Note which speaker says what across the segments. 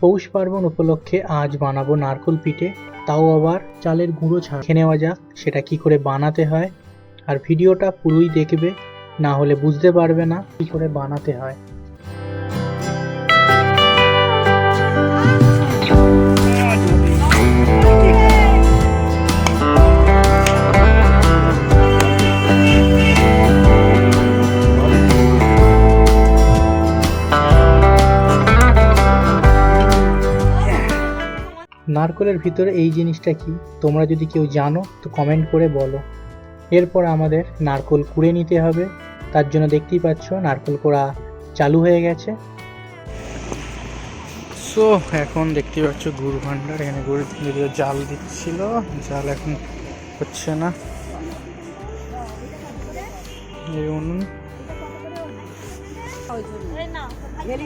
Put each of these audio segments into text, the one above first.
Speaker 1: পৌষ পার্বণ উপলক্ষে আজ বানাবো নারকল পিঠে, তাও আবার চালের গুঁড়ো দেখে নেওয়া যাক, সেটা কি করে বানাতে হয়। আর ভিডিওটা পুরোই দেখবে, না হলে বুঝতে পারবে না কি করে বানাতে হয়। নারকলের ভিতরে এই জিনিসটা কি? তোমরা যদি কেউ জানো, তো কমেন্ট করে বলো। এরপর আমাদের নারকোল কুড়ে নিতে হবে। তার জন্য দেখতেই পাচ্ছ, নারকোল কোড়া চালু হয়ে গেছে। সো এখন দেখতে পাচ্ছ, গুড় ভান্ডার এখানে গুড় যদিও জাল দিচ্ছিল। জাল এখন হচ্ছে না।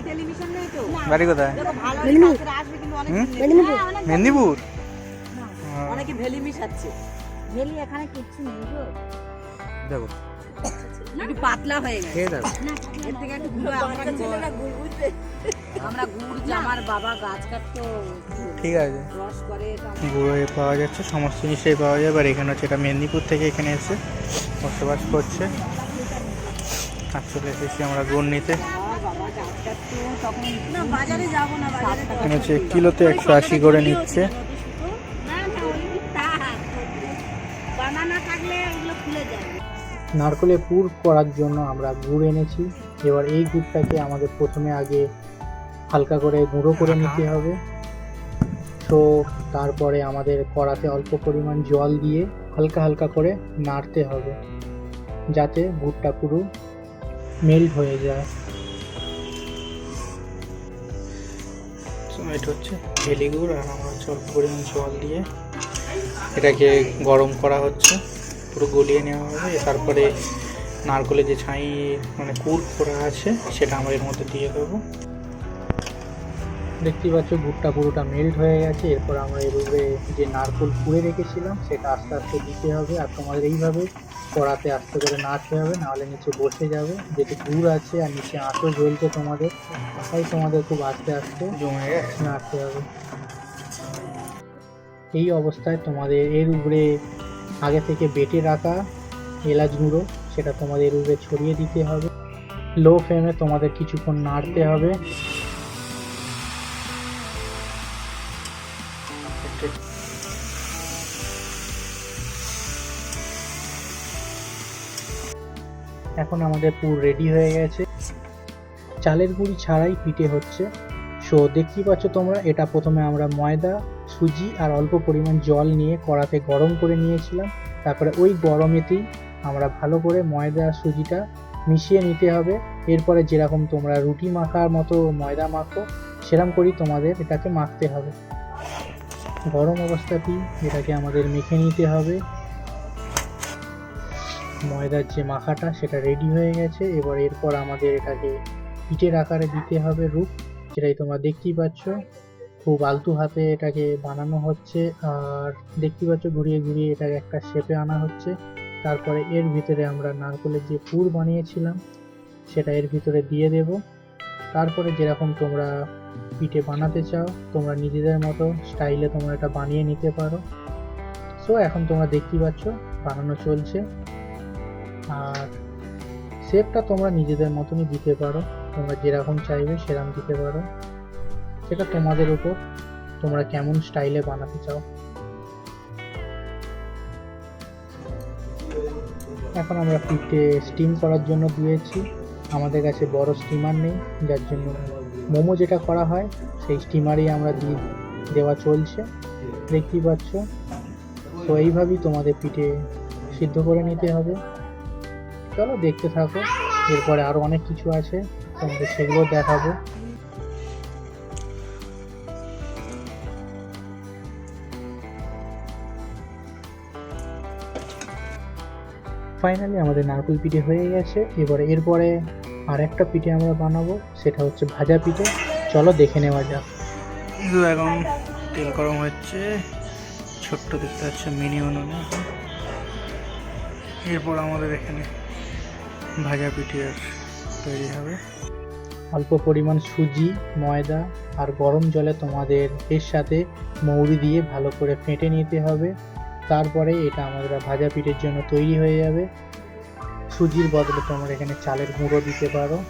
Speaker 2: টেলিভিশন নেই তো
Speaker 1: বাড়ি কোথায়?
Speaker 2: দেখো ভালো কাজরা আসবে কিন্তু অনেক
Speaker 1: হুম?
Speaker 2: মেদিনীপুর। অনেকে ভ্যালি মিশাচ্ছে।
Speaker 3: ভেলি এখানে কিচ্ছু নেই গো
Speaker 1: দেখো।
Speaker 2: একটু পাতলা হয়ে গেছে।
Speaker 1: খেয়ে দেখো
Speaker 2: এর থেকে একটু গুঁড়ো আমরা গুড় আমরা গুড় যে আমার বাবা গাছ কাটতো।
Speaker 1: ঠিক আছে।
Speaker 2: রস করে তো
Speaker 1: গুঁড়ো পাওয়া যাচ্ছে সমস্ত জিনিসটাই পাওয়া যায়। আর এখানে হচ্ছে এটা মেদিনীপুর থেকে এখানে এসে বসবাস করছে। আর চলে এসেছি আমরা গুড় নিতে।
Speaker 2: আমার বাবা গাছ কাটতো তখন না বাজারে যাব না বাজারে
Speaker 1: এখানে হচ্ছে কিলোতে একশো আশি করে নিচ্ছে।
Speaker 3: বানানা থাকলে এগুলো খুলে যাবে
Speaker 1: নারকলে পুর করার জন্য আমরা গুড় এনেছি। এবার এই গুড়টাকে আমাদের প্রথমে আগে হালকা করে গুঁড়ো করে নিতে হবে। তো তারপরে আমাদের কড়াতে অল্প পরিমাণ জল দিয়ে হালকা হালকা করে নাড়তে হবে। যাতে গুড়টা পুরো মেল্ট হয়ে যায়। এটা হচ্ছে। ভেলি গুড় আর আমরা হচ্ছে অল্প পরিমাণ জল দিয়ে এটাকে গরম করা হচ্ছে। পুরো গলিয়ে নেওয়া হবে। তারপরে নারকলের যে ছাই মানে কুর করা আছে সেটা আমরা এর মধ্যে দিয়ে দেবো। দেখতেই পাচ্ছ গুড়টা পুরোটা মেল্ট হয়ে গেছে। এরপর আমরা এর উপরে যে নারকল কুড়ে রেখেছিলাম সেটা আস্তে আস্তে দিতে হবে। আর তোমাদের এইভাবে কড়াতে আস্তে করে নাড়তে হবে নাহলে নিচে বসে যাবে। যেহেতু গুড় আছে আর নিচে আঁচও জ্বলছে তোমাদের তাই তোমাদের খুব আস্তে আস্তে জমে নাড়তে হবে। এই অবস্থায় তোমাদের এর উপরে আগে থেকে বেটে রাখা এলাচ গুঁড়ো সেটা তোমাদের এর উপরে ছড়িয়ে দিতে হবে। লো ফ্লেমে তোমাদের কিছুক্ষণ নাড়তে হবে। এখন আমাদের পুর রেডি হয়ে গেছে। চালের গুঁড়ি ছাড়াই পিঠে হচ্ছে। সো দেখতেই পাচ্ছ তোমরা, এটা প্রথমে আমরা ময়দা, সুজি আর অল্প পরিমাণ জল নিয়ে কড়াতে গরম করে নিয়েছিলাম। তারপরে ওই গরমেতেই আমরা ভালো করে ময়দা, সুজিটা মিশিয়ে নিতে হবে। এরপরে যেরকম তোমরা রুটি মাখার মতো ময়দা মাখো সেরকম করেই তোমাদের এটাকে মাখতে হবে। গরম অবস্থাতেই এটাকে আমাদের মেখে নিতে হবে। ময়দার যে মাখাটা, সেটা রেডি হয়ে গেছে। এবার এরপর আমাদের এটাকে পিঠের আকারে দিতে হবে রূপ, যেটাই তোমরা দেখতেই পাচ্ছ। খুব আলতু হাতে এটাকে বানানো হচ্ছে। আর দেখতেই পাচ্ছ, ঘুরিয়ে ঘুরিয়ে এটাকে একটা শেপে আনা হচ্ছে। তারপরে এর ভিতরে আমরা নারকলের যে পুর বানিয়েছিলাম, সেটা এর ভিতরে দিয়ে দেব। তারপরে যেরকম তোমরা পিঠে বানাতে চাও, তোমরা নিজেদের মতো স্টাইলে তোমরা এটা বানিয়ে নিতে পারো। সো এখন তোমরা দেখতেই পাচ্ছ, বানানো চলছে। আর শেপটা তোমরা নিজেদের মতনই দিতে পারো। তোমরা যেরকম চাইবে সেরকম দিতে পারো। সেটা তোমাদের উপর। তোমরা কেমন স্টাইলে বানাতে চাও। এখন আমরা পিঠে স্টিম করার জন্য দিয়েছি। আমাদের কাছে বড় স্টিমার নেই, যার জন্য মোমো যেটা করা হয়, সেই স্টিমারেই আমরা দিয়ে দেওয়া চলছে। দেখতেই পাচ্ছ? তো এইভাবেই তোমাদের পিঠে সিদ্ধ করে নিতে হবে। চলো দেখতে থাকো। এরপরে আরও অনেক কিছু আছে, তোমাদের সেগুলো দেখাবো। ফাইনালি আমাদের নারকেল পিঠে হয়ে গেছে। এবারে এরপরে আর একটা পিঠে আমরা বানাবো, সেটা হচ্ছে ভাজা পিঠে। চলো দেখে নেওয়া যাক। এখন তেল গরম হচ্ছে, ছোট্ট দেখতে হচ্ছে মিনি উনুনে এরপর আমাদের এখানে ভাজা পিঠে তৈরি হবে। অল্প পরিমাণ সুজি, ময়দা আর গরম জলে তোমাদের এর সাথে মৌরি দিয়ে ভালো করে ফেটে নিতে হবে। তারপরে এটা আমাদের ভাজা পিঠের জন্য তৈরি হয়ে যাবে। সুজির বদলে তোমরা এখানে চালের গুঁড়ো দিতে পারো।